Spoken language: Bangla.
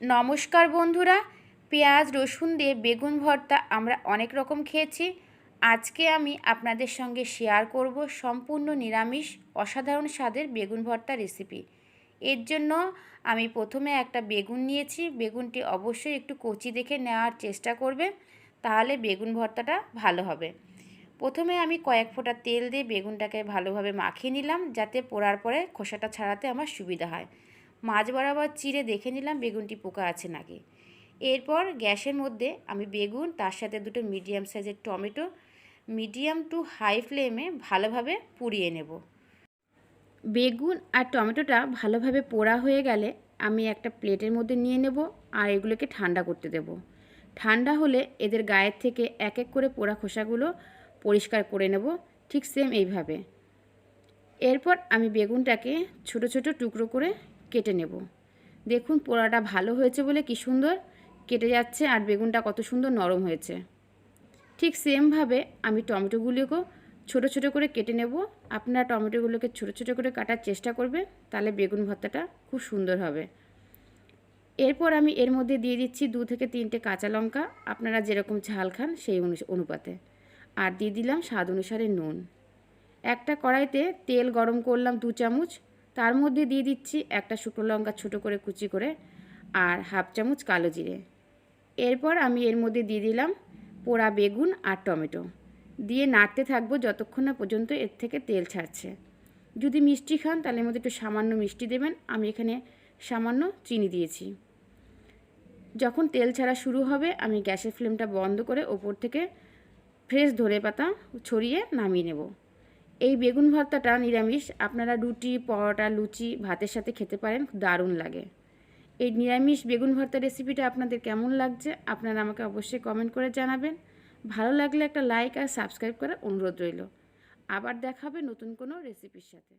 নমস্কার বন্ধুরা, পেঁয়াজ, রসুন দিয়ে বেগুন ভর্তা আমরা অনেক রকম খেয়েছি। আজকে আমি আপনাদের সঙ্গে শেয়ার করব সম্পূর্ণ নিরামিষ, অসাধারণ স্বাদের বেগুন ভর্তা রেসিপি এর জন্য আমি প্রথমে একটা বেগুন নিয়েছি, বেগুনটি অবশ্যই একটু কচি দেখে নেওয়ার চেষ্টা করবে, তাহলে বেগুন ভর্তাটা ভালো হবে। প্রথমে আমি কয়েক ফোঁটা তেল দিয়ে বেগুনটাকে ভালোভাবে মাখিয়ে নিলাম, যাতে পোড়ার পরে খোসাটা ছাড়াতে আমার সুবিধা হয়। মাছ বরাবর চিড়ে দেখে নিলাম বেগুনটি পোকা আছে নাকি। এরপর গ্যাসের মধ্যে আমি বেগুন, তার সাথে দুটো মিডিয়াম সাইজের টমেটো, মিডিয়াম টু হাই ফ্লেমে ভালোভাবে পুড়িয়ে নেব। বেগুন আর টমেটোটা ভালোভাবে পোড়া হয়ে গেলে আমি একটা প্লেটের মধ্যে নিয়ে নেব আর এগুলোকে ঠান্ডা করতে দেব। ঠান্ডা হলে এদের গায়ের থেকে এক এক করে পোড়া খোসাগুলো পরিষ্কার করে নেব, ঠিক সেম এইভাবে। এরপর আমি বেগুনটাকে ছোট ছোট টুকরো করে কেটে নেব। দেখুন, পোড়াটা ভালো হয়েছে বলে কি সুন্দর? কেটে যাচ্ছে আর বেগুনটা কত সুন্দর নরম হয়েছে। ঠিক সেমভাবে আমি টমেটোগুলোকেও ছোট ছোট করে কেটে নেব। আপনারা টমেটোগুলোকে ছোট ছোট করে কাটার চেষ্টা করবে তাহলে বেগুন ভর্তাটা খুব সুন্দর হবে। এরপর আমি এর মধ্যে দিয়ে দিচ্ছি দু থেকে তিনটে কাঁচা লঙ্কা। আপনারা যেরকম ঝাল খান সেই অনুপাতে। আর দিয়ে দিলাম স্বাদ অনুসারে নুন। একটা কড়াইতে তেল গরম করলাম দু চামচ। তার মধ্যে দিয়ে দিচ্ছি একটা শুকনো লঙ্কা ছোটো করে কুচি করে আর হাফ চামচ কালো জিরে। এরপর আমি এর মধ্যে দিয়ে দিলাম পোড়া বেগুন আর টমেটো। দিয়ে নাড়তে থাকব যতক্ষণ না পর্যন্ত এর থেকে তেল ছাড়ছে। যদি মিষ্টি খান তাহলে মধ্যে একটু সামান্য মিষ্টি দেবেন। আমি এখানে সামান্য চিনি দিয়েছি। যখন তেল ছাড়া শুরু হবে আমি গ্যাসের ফ্লেমটা বন্ধ করে ওপর থেকে ফ্রেশ ধরে পাতা ছড়িয়ে নামিয়ে নেব। এই বেগুন ভর্তাটা নিরামিষ। আপনারা রুটি, পরোটা, লুচি, ভাতের সাথে খেতে পারেন দারুণ লাগে। এই নিরামিষ বেগুন ভর্তা রেসিপিটা আপনাদের কেমন লাগছে, আপনারা আমাকে অবশ্যই কমেন্ট করে জানাবেন। ভালো লাগলে একটা লাইক আর সাবস্ক্রাইব করার অনুরোধ রইল। আবার দেখাবে নতুন কোনো রেসিপির সাথে।